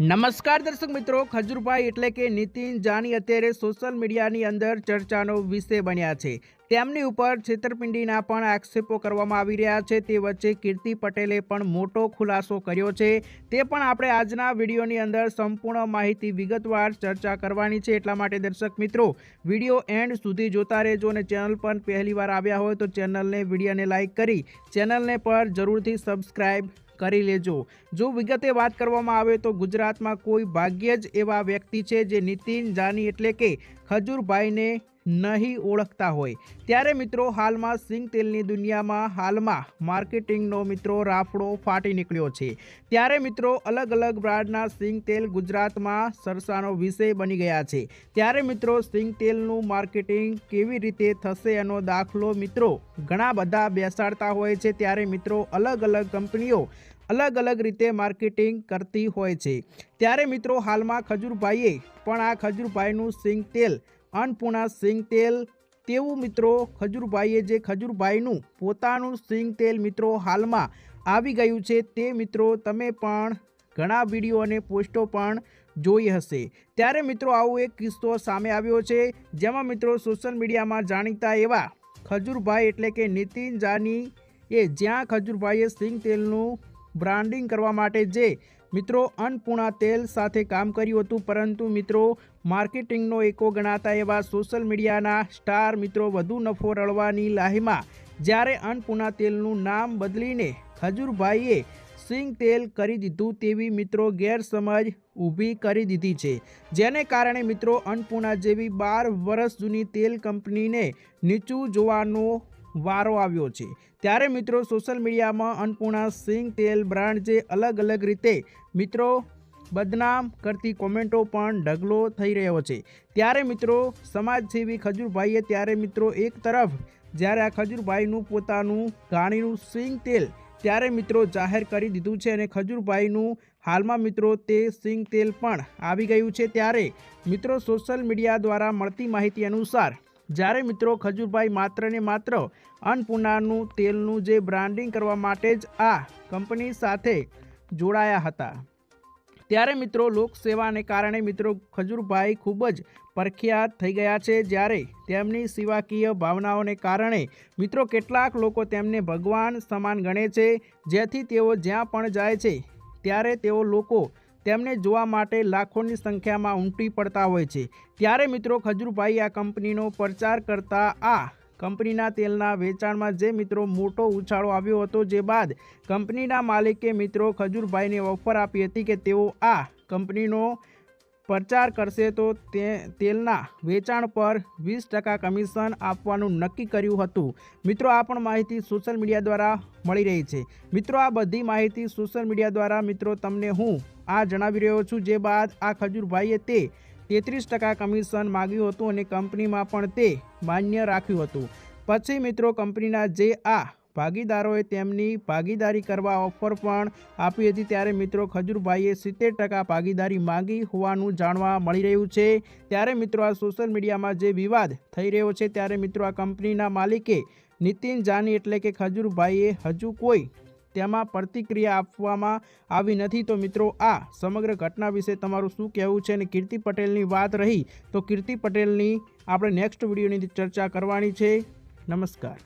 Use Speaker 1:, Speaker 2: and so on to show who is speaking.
Speaker 1: નમસ્કાર દર્શક મિત્રો, ખજૂરભાઈ એટલે કે નીતિન જાની અત્યારે સોશિયલ મીડિયાની અંદર ચર્ચાનો વિષય બન્યા છે. તેમની ઉપર છેતરપિંડીના પણ આક્ષેપો કરવામાં આવી રહ્યા છે. તે વચ્ચે કીર્તિ પટેલે પણ મોટો ખુલાસો કર્યો છે. તે પણ આપણે આજના વિડીયોની અંદર સંપૂર્ણ માહિતી વિગતવાર ચર્ચા કરવાની છે. એટલા માટે દર્શક મિત્રો, વીડિયો એન્ડ સુધી જોતા રહેજો અને ચેનલ પર પહેલીવાર આવ્યા હોય તો ચેનલને વિડીયોને લાઇક કરી, ચેનલને પર જરૂરથી સબસ્ક્રાઇબ કરી લેજો. જો વિગતે વાત કરવામાં આવે તો ગુજરાતમાં કોઈ ભાગ્ય જ એવા વ્યક્તિ છે જે નીતિન જાની એટલે કે ખજૂરભાઈને નહીં ઓળખતા હોય. ત્યારે મિત્રો હાલમાં સિંગ તેલની દુનિયામાં હાલમાં માર્કેટિંગનો મિત્રો રાફડો ફાટી નીકળ્યો છે. ત્યારે મિત્રો અલગ અલગ બ્રાન્ડના સિંગ તેલ ગુજરાતમાં સરસાનો વિષય બની ગયા છે. ત્યારે મિત્રો સિંગ તેલનું માર્કેટિંગ કેવી રીતે થશે એનો દાખલો મિત્રો ઘણા બધા બેસાડતા હોય છે. ત્યારે મિત્રો અલગ અલગ કંપનીઓ અલગ અલગ રીતે માર્કેટિંગ કરતી હોય છે. ત્યારે મિત્રો, હાલમાં ખજૂરભાઈએ પણ આ ખજૂરભાઈનું સિંગ તેલ, અન્નપૂર્ણા સિંગ તેલ તેવું મિત્રો ખજૂરભાઈએ જે ખજૂરભાઈનું પોતાનું સિંગ તેલ મિત્રો હાલમાં આવી ગયું છે તે મિત્રો તમે પણ ઘણા વીડિયો અને પોસ્ટો પણ જોઈ હશે. ત્યારે મિત્રો, આવો એક કિસ્સો સામે આવ્યો છે. જેમાં મિત્રો, સોશિયલ મીડિયામાં જાણીતા એવા ખજૂરભાઈ એટલે કે નીતિન જાની એ જ્યાં ખજૂરભાઈએ સિંગ તેલનું બ્રાન્ડિંગ કરવા માટે જે મિત્રો અન્નપૂર્ણા તેલ સાથે કામ કર્યું હતું, પરંતુ મિત્રો માર્કેટિંગનો એકો ગણાતા એવા સોશિયલ મીડિયાના સ્ટાર મિત્રો વધુ નફો રળવાની લાહીમાં જ્યારે અન્નપૂર્ણા તેલનું નામ બદલીને ખજૂરભાઈએ સિંગ તેલ કરી દીધું તેવી મિત્રો ગેરસમજ ઊભી કરી દીધી છે. જેને કારણે મિત્રો અન્નપૂર્ણા જેવી બાર વર્ષ જૂની તેલ કંપનીને નીચું જોવાનો વારો આવ્યો છે. ત્યારે મિત્રો સોશિયલ મીડિયામાં અન્નપૂર્ણા સિંગ તેલ બ્રાન્ડ જે અલગ અલગ રીતે મિત્રો બદનામ કરતી કોમેન્ટો પણ ઢગલો થઈ રહ્યો છે. ત્યારે મિત્રો સમાજસેવી ખજૂરભાઈએ ત્યારે મિત્રો એક તરફ જ્યારે આ ખજૂરભાઈનું પોતાનું ઘાણીનું સિંગ તેલ ત્યારે મિત્રો જાહેર કરી દીધું છે અને ખજૂરભાઈનું હાલમાં મિત્રો તે સિંગ તેલ પણ આવી ગયું છે. ત્યારે મિત્રો સોશિયલ મીડિયા દ્વારા મળતી માહિતી અનુસાર જ્યારે મિત્રો ખજૂરભાઈ માત્ર ને માત્ર અન્નપૂર્ણાનું તેલનું જે બ્રાન્ડિંગ કરવા માટે જ આ કંપની સાથે જોડાયા હતા. ત્યારે મિત્રો લોકસેવાને કારણે મિત્રો ખજૂરભાઈ ખૂબ જ પ્રખ્યાત થઈ ગયા છે. જ્યારે તેમની સેવાકીય ભાવનાઓને કારણે મિત્રો કેટલાક લોકો તેમને ભગવાન સમાન ગણે છે. જેથી તેઓ જ્યાં પણ જાય છે, ત્યારે તેઓ લોકો તેમને જોવા માટે લાખોની સંખ્યામાં ઉમટી પડતા હોય છે. ત્યારે મિત્રો ખજૂરભાઈ આ કંપનીનો પ્રચાર કરતા આ કંપનીના તેલના વેચાણમાં જે મિત્રો મોટો ઉછાળો આવ્યો હતો જે બાદ કંપનીના માલિકે મિત્રો ખજૂરભાઈને ઓફર આપી હતી કે તેઓ આ કંપનીનો પ્રચાર કરશે તો તે તેલના વેચાણ પર વીસ ટકા કમિશન આપવાનું નક્કી કર્યું હતું. મિત્રો આ પણ માહિતી સોશિયલ મીડિયા દ્વારા મળી રહી છે. મિત્રો આ બધી માહિતી સોશિયલ મીડિયા દ્વારા મિત્રો તમને હું આ જણાવી રહ્યો છું. જે બાદ આ ખજૂરભાઈએ તે તેત્રીસ ટકા કમિશન માગ્યું હતું અને કંપનીમાં પણ તે માન્ય રાખ્યું હતું. પછી મિત્રો કંપનીના જે આ ભાગીદારોએ તેમની ભાગીદારી કરવા ઓફર પણ આપી હતી ત્યારે મિત્રો ખજૂરભાઈએ સિત્તેર ટકા ભાગીદારી માંગી હોવાનું જાણવા મળી રહ્યું છે. ત્યારે મિત્રો આ સોશિયલ મીડિયામાં જે વિવાદ થઈ રહ્યો છે, ત્યારે મિત્રો આ કંપનીના માલિકે નીતિન જાની એટલે કે ખજૂરભાઈએ હજુ કોઈ તેમાં પ્રતિક્રિયા આપવામાં આવી નથી. તો મિત્રો, આ સમગ્ર ઘટના વિશે તમારું શું કહેવું છે અને કીર્તિ પટેલની વાત રહી તો કીર્તિ પટેલની આપણે નેક્સ્ટ વિડીયોની ચર્ચા કરવાની છે. નમસ્કાર.